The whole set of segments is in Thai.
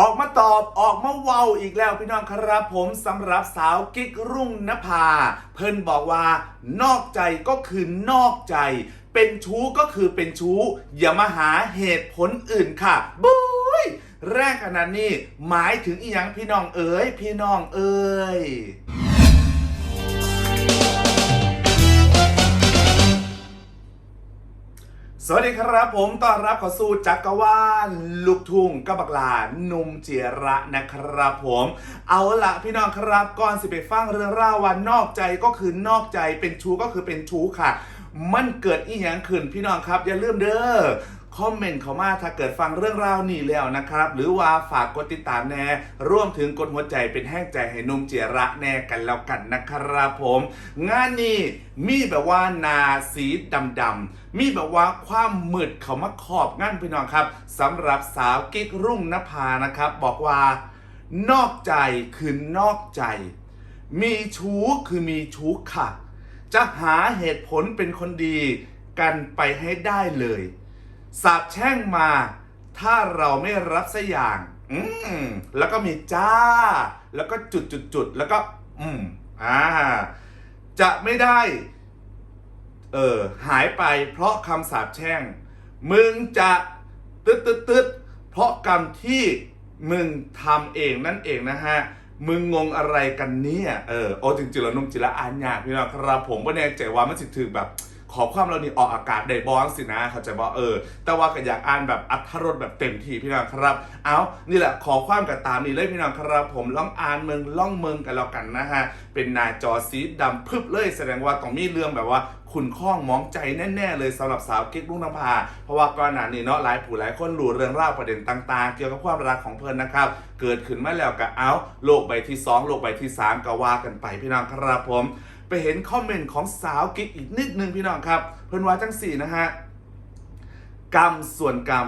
ออกมาตอบออกมาเว้าอีกแล้วพี่น้องครับผมสำหรับสาวกิ๊กรุ่งนภา เพิ่นบอกว่านอกใจก็คือนอกใจ เป็นชู้ก็คือเป็นชู้ อย่ามาหาเหตุผลอื่นค่ะบุ้ยแรกขนาดนี้หมายถึงอีหยังพี่น้องเอ๋ยพี่น้องเอ๋ย สวัสดีครับผมต้อนรับเข้าสู่จักรวาลลูกทุ่งกับบักลาหนุ่มเจียระนะครับผม เอาละพี่น้องครับก่อนสิไปฟังเรื่องราววันนอกใจก็คือนอกใจเป็นชู้ก็คือเป็นชู้ค่ะ มันเกิดอีหยังขึ้นพี่น้องครับ อย่าลืมเด้อ คอมเมนต์เข้ามาถ้าเกิดฟังเรื่องราวนี้แล้วนะครับ หรือว่าฝากกดติดตามแน่ร่วมถึงกดหัวใจเป็นแห้งใจให้นุ่มเจียระแน่กันแล้วกันนะครับผม งานนี้มีแบบว่านาสีดำๆมีแบบว่าความมืดเขามาขอบงานพี่น้องครับสำหรับสาวกิ๊กรุ่งนภานะครับ บอกว่านอกใจคือนอกใจ มีชู้คือมีชู้ค่ะ จะหาเหตุผลเป็นคนดีกันไปให้ได้เลย สาบแช่งมา ถ้าเราไม่รับสักอย่าง อืมแล้วก็มีจ้า แล้วก็จุดจุดจุดๆแล้วก็ อืมอ่าจะไม่ได้เออหายไปเพราะคำสาปแช่ง มึงจะตึ๊ดตึ๊ดตึ๊ดเพราะกรรมที่มึงทำเองนั่นเองนะฮะ มึงงงอะไรกันเนี่ย เออ โอ้จริงๆแล้วนุ่มจิระอ่านยากพี่น้องครับผมก็แน่ใจว่ามันสิถือแบบ ขอความเรานี่ออกอากาศได้บอสสินะเขาจะบอกเออ แต่ว่าก็อยากอ่านแบบอัธรสแบบเต็มที่พี่น้องครับ เอานี่แหละขอความกับตามนี้เลยพี่น้องครับ ผมล่องอ่านเมืองล่องเมืองกันแล้วกันนะฮะเป็นหนาจอสีดำพึบเลยแสดงว่าต้องมีเรื่องแบบว่าคุณข้องมองใจแน่ๆเลยสำหรับสาวกิ๊กลุงนภา เพราะว่าก่อนหน้านี้เนาะหลายผู้หลายคนรู้เรื่องราวประเด็นต่างๆ เกี่ยวกับความรักของเพิ่อนนะครับ เกิดขึ้นมาแล้วกับเอาโลกใบที่ 2 โลกใบที่ 3 ก็ว่ากันไปพี่น้องครับผม ไปเห็นคอมเมนต์ของสาวกิ๊กอีกนิดนึงพี่น้องครับ เพื่อนว่าจังสี่นะฮะกรรมส่วนกรรม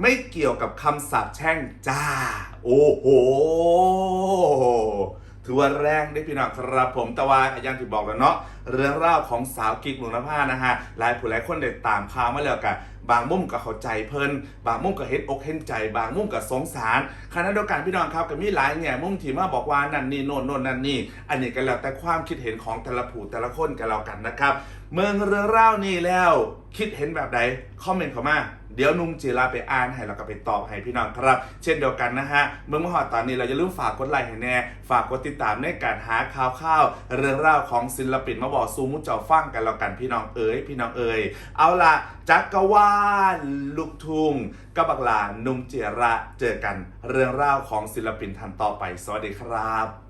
ไม่เกี่ยวกับคำสาปแช่งจ้า โอ้โห ถือว่าแรงได้พี่น้องครับผมต่ว่าอย่างที่บอกแล้วเนาะเรื่องราวของสาวกิ๊กหลวงนภานะฮะหลายผู้หลายคนได้ตามข่าวมาแล้วกันบางมุมก็เข้าใจเพิ่นบางมุมก็เห็นอกเห็นใจ บางมุมก็สงสารขณะเดียวกันพี่น้องครับก็มีหลายแง่มุมที่มาบอกว่านั่นนี่โน่นโน่นนั่นนี่อันนี้ก็แล้วแต่ความคิดเห็นของแต่ละผู้แต่ละคนกันแล้วกันนะครับ เมืองเรื่องเล่าวนี่แล้วคิดเห็นแบบใดคอมเมนต์เข้ามา เดี๋ยวนุ่มจีราไปอ่านให้แล้วก็ไปตอบให้พี่น้องครับ เช่นเดียวกันนะฮะ เมื่อมาหอดตอนนี้เราจะลืมฝากกดไลค์ให้แน่ ฝากกดติดตามในการหาข่าวข่าว เรื่องราวของศิลปินมาบอกซูมุจเจ้าฟังกันแล้วกันพี่น้องเอ๋ยพี่น้องเอ๋ยเอาล่ะจักรวาลลูกทุ่งกับบักลานุ่มเจีระเจอกัน เรื่องราวของศิลปินท่านต่อไป สวัสดีครับ